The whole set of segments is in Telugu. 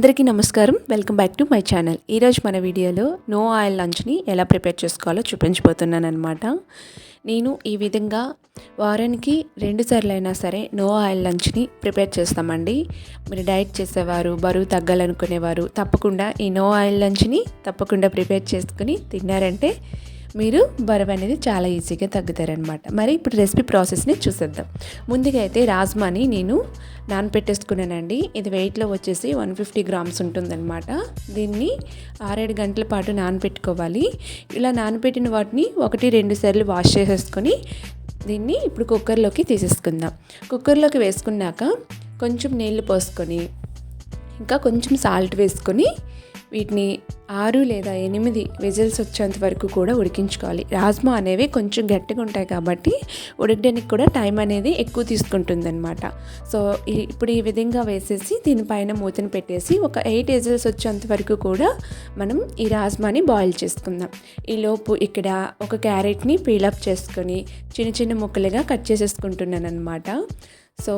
అందరికీ నమస్కారం. Welcome back to my channel ఈరోజు మన వీడియోలో నో ఆయిల్ లంచ్ని ఎలా ప్రిపేర్ చేసుకోవాలో చూపించబోతున్నాను అనమాట నేను ఈ విధంగా వారానికి రెండు సార్లు అయినా సరే నో ఆయిల్ లంచ్ని ప్రిపేర్ చేస్తామండి. మీరు డైట్ చేసేవారు బరువు తగ్గాలనుకునేవారు తప్పకుండా ఈ నో ఆయిల్ లంచ్ని తప్పకుండా ప్రిపేర్ చేసుకుని తిన్నారంటే మీరు బరువు అనేది చాలా ఈజీగా తగ్గుతారనమాట మరి ఇప్పుడు రెసిపీ ప్రాసెస్ని చూసేద్దాం. ముందుగా అయితే రాజ్మాని నేను నానపెట్టేసుకున్నానండి. ఇది వెయిట్లో వచ్చేసి వన్ ఫిఫ్టీ గ్రామ్స్ ఉంటుందన్నమాట. దీన్ని ఆరేడు గంటల పాటు నానపెట్టుకోవాలి. ఇలా నానపెట్టిన వాటిని ఒకటి రెండు సార్లు వాష్ చేసేసుకొని దీన్ని ఇప్పుడు కుక్కర్లోకి తీసేసుకుందాం. కుక్కర్లోకి వేసుకున్నాక కొంచెం నీళ్ళు పోసుకొని ఇంకా కొంచెం సాల్ట్ వేసుకొని వీటిని ఆరు లేదా ఎనిమిది విజిల్స్ వచ్చేంత వరకు కూడా ఉడికించుకోవాలి. రాజ్మా అనేవి కొంచెం గట్టిగా ఉంటాయి కాబట్టి ఉడకడానికి కూడా టైం అనేది ఎక్కువ తీసుకుంటుందన్నమాట. సో ఇప్పుడు ఈ విధంగా వేసేసి దీనిపైన మూతను పెట్టేసి ఒక ఎయిట్ విజిల్స్ వచ్చేంత వరకు కూడా మనం ఈ రాజ్మాని బాయిల్ చేసుకుందాం. ఈలోపు ఇక్కడ ఒక క్యారెట్ని పీలప్ చేసుకొని చిన్న చిన్న ముక్కలుగా కట్ చేసేసుకుంటున్నాను అనమాట సో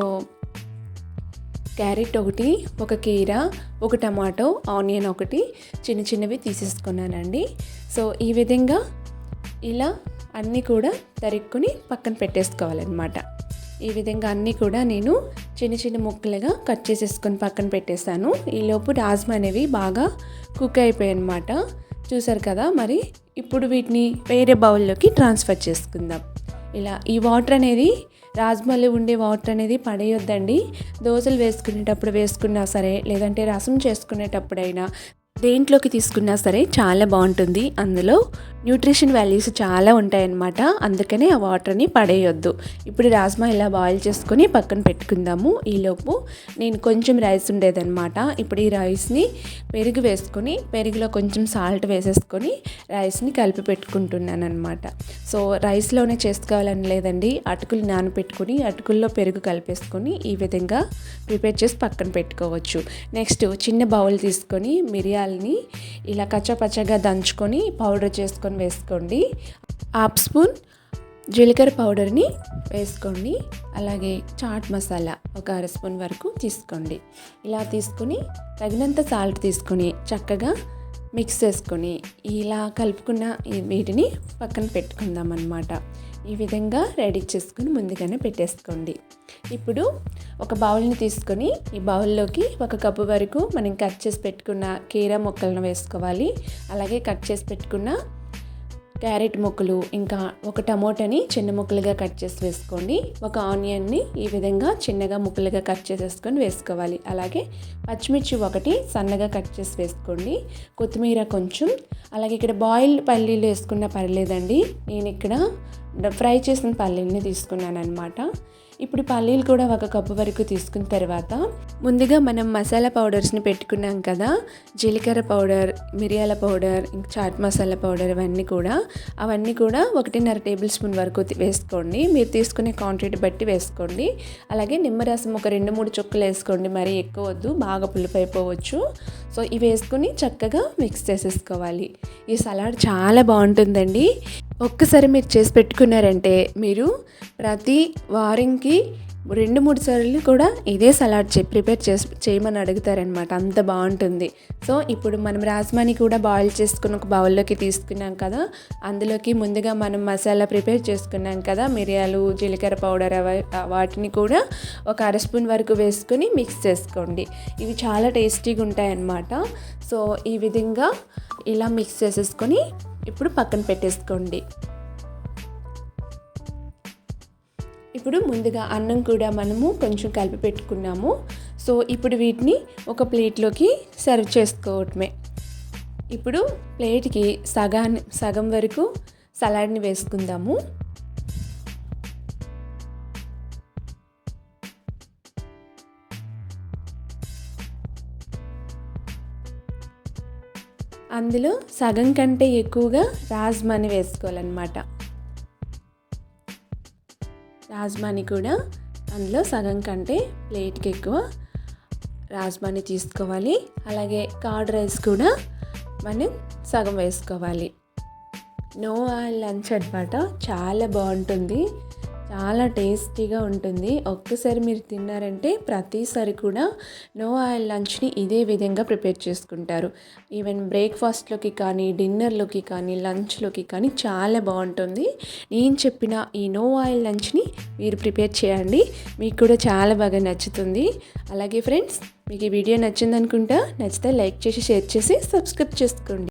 క్యారెట్ ఒకటి ఒక కీర ఒక టమాటో ఆనియన్ ఒకటి చిన్న చిన్నవి తీసేసుకున్నానండి. సో ఈ విధంగా ఇలా అన్నీ కూడా తరుక్కుని పక్కన పెట్టేసుకోవాలన్నమాట. ఈ విధంగా అన్నీ కూడా నేను చిన్న చిన్న ముక్కలుగా కట్ చేసేసుకొని పక్కన పెట్టేస్తాను ఈలోపు రాజ్మా అనేవి బాగా కుక్ అయిపోయాయి అనమాట చూసారు కదా మరి ఇప్పుడు వీటిని వేరే బౌల్లోకి ట్రాన్స్ఫర్ చేసుకుందాం. ఇలా ఈ వాటర్ అనేది రాజమల్లి ఉండే వాటర్ అనేది పడేయొద్దండి. దోశలు వేసుకునేటప్పుడు వేసుకున్నా సరే లేదంటే రసం చేసుకునేటప్పుడైనా దేంట్లోకి తీసుకున్నా సరే చాలా బాగుంటుంది. అందులో న్యూట్రిషన్ వాల్యూస్ చాలా ఉంటాయన్నమాట. అందుకనే ఆ వాటర్ని పడేయొద్దు. ఇప్పుడు రాజ్మా ఇలా బాయిల్ చేసుకొని పక్కన పెట్టుకుందాము. ఈలోపు నేను కొంచెం రైస్ ఉండేదన్నమాట. ఇప్పుడు ఈ రైస్ని పెరుగు వేసుకొని పెరుగులో కొంచెం సాల్ట్ వేసేసుకొని రైస్ని కలిపి పెట్టుకుంటున్నాను అనమాట సో రైస్లోనే చేసుకోవాలని లేదండి. అటుకులు నానబెట్టుకొని అటుకుల్లో పెరుగు కలిపేసుకొని ఈ విధంగా ప్రిపేర్ చేసి పక్కన పెట్టుకోవచ్చు. నెక్స్ట్ చిన్న బౌల్ తీసుకొని మిరియాలని ఇలా కచ్చపచ్చగా దంచుకొని పౌడర్ చేసుకొని వేసుకోండి. హాఫ్ స్పూన్ జీలకర్ర పౌడర్ని వేసుకోండి. అలాగే చాట్ మసాలా ఒక అర స్పూన్ వరకు తీసుకోండి. ఇలా తీసుకొని తగినంత సాల్ట్ తీసుకొని చక్కగా మిక్స్ చేసుకొని ఇలా కలుపుకున్న వీటిని పక్కన పెట్టుకుందాం అన్నమాట ఈ విధంగా రెడీ చేసుకుని ముందుగానే పెట్టేసుకోండి. ఇప్పుడు ఒక బౌల్ని తీసుకొని ఈ బౌల్లోకి ఒక కప్పు వరకు మనం కట్ చేసి పెట్టుకున్న కీర ముక్కలను వేసుకోవాలి. అలాగే కట్ చేసి పెట్టుకున్న క్యారెట్ ముక్కలు ఇంకా ఒక టమోటాని చిన్న ముక్కలుగా కట్ చేసి వేసుకోండి. ఒక ఆనియన్ని ఈ విధంగా చిన్నగా ముక్కలుగా కట్ చేసేసుకొని వేసుకోవాలి. అలాగే పచ్చిమిర్చి ఒకటి సన్నగా కట్ చేసి వేసుకోండి. కొత్తిమీర కొంచెం. అలాగే ఇక్కడ బాయిల్ పల్లీలు వేసుకున్న పర్లేదండి. నేను ఇక్కడ ఫ్రై చేసిన పల్లీలని తీసుకున్నాను అనమాట ఇప్పుడు పల్లీలు కూడా ఒక కప్పు వరకు తీసుకున్న తర్వాత ముందుగా మనం మసాలా పౌడర్స్ని పెట్టుకున్నాం కదా జీలకర్ర పౌడర్ మిరియాల పౌడర్ ఇంకా చాట్ మసాలా పౌడర్ ఇవన్నీ కూడా అవన్నీ కూడా ఒకటిన్నర టేబుల్ స్పూన్ వరకు వేసుకోండి. మీరు తీసుకునే క్వాంటిటీ బట్టి వేసుకోండి. అలాగే నిమ్మరసం ఒక రెండు మూడు చుక్కలు వేసుకోండి. మరీ ఎక్కువ వద్దు బాగా పులిపైపోవచ్చు సో ఇవి వేసుకుని చక్కగా మిక్స్ చేసేసుకోవాలి. ఈ సలాడ్ చాలా బాగుంటుందండి. ఒక్కసారి మీరు చేసి పెట్టుకున్నారంటే మీరు ప్రతి వారంకి రెండు మూడు సార్లు కూడా ఇదే సలాడ్ చే ప్రిపేర్ చేసి చేయమని అడుగుతారనమాట అంత బాగుంటుంది. సో ఇప్పుడు మనం రాజ్మాని కూడా బాయిల్ చేసుకుని ఒక బౌల్లోకి తీసుకున్నాం కదా అందులోకి ముందుగా మనం మసాలా ప్రిపేర్ చేసుకున్నాం కదా మిరియాలు జీలకర్ర పౌడర్ వాటిని కూడా ఒక అర స్పూన్ వరకు వేసుకొని మిక్స్ చేసుకోండి. ఇవి చాలా టేస్టీగా ఉంటాయన్నమాట. సో ఈ విధంగా ఇలా మిక్స్ చేసేసుకొని ఇప్పుడు పక్కన పెట్టేసుకోండి. ఇప్పుడు ముందుగా అన్నం కూడా మనము కొంచెం కలిపి పెట్టుకున్నాము. సో ఇప్పుడు వీటిని ఒక ప్లేట్లోకి సర్వ్ చేసుకోవటమే. ఇప్పుడు ప్లేట్కి సగాన్ని సగం వరకు సలాడ్ని వేసుకుందాము. అందులో సగం కంటే ఎక్కువగా రాజ్మాని వేసుకోవాలన్నమాట. రాజ్మాని కూడా అందులో సగం కంటే ప్లేట్కి ఎక్కువ రాజ్మాని తీసుకోవాలి. అలాగే కార్డ్ రైస్ కూడా మనం సగం వేసుకోవాలి. నో ఆయిల్ లంచ్ అనమాట చాలా బాగుంటుంది. చాలా టేస్టీగా ఉంటుంది. ఒక్కసారి మీరు తిన్నారంటే ప్రతిసారి కూడా నో ఆయిల్ లంచ్ని ఇదే విధంగా ప్రిపేర్ చేసుకుంటారు. ఈవెన్ బ్రేక్ఫాస్ట్లోకి కానీ డిన్నర్లోకి కానీ లంచ్లోకి కానీ చాలా బాగుంటుంది. నేను చెప్పిన ఈ నో ఆయిల్ లంచ్ని మీరు ప్రిపేర్ చేయండి. మీకు కూడా చాలా బాగా నచ్చుతుంది. అలాగే ఫ్రెండ్స్ మీకు ఈ వీడియో నచ్చిందనుకుంటా నచ్చితే లైక్ చేసి షేర్ చేసి సబ్స్క్రైబ్ చేసుకోండి.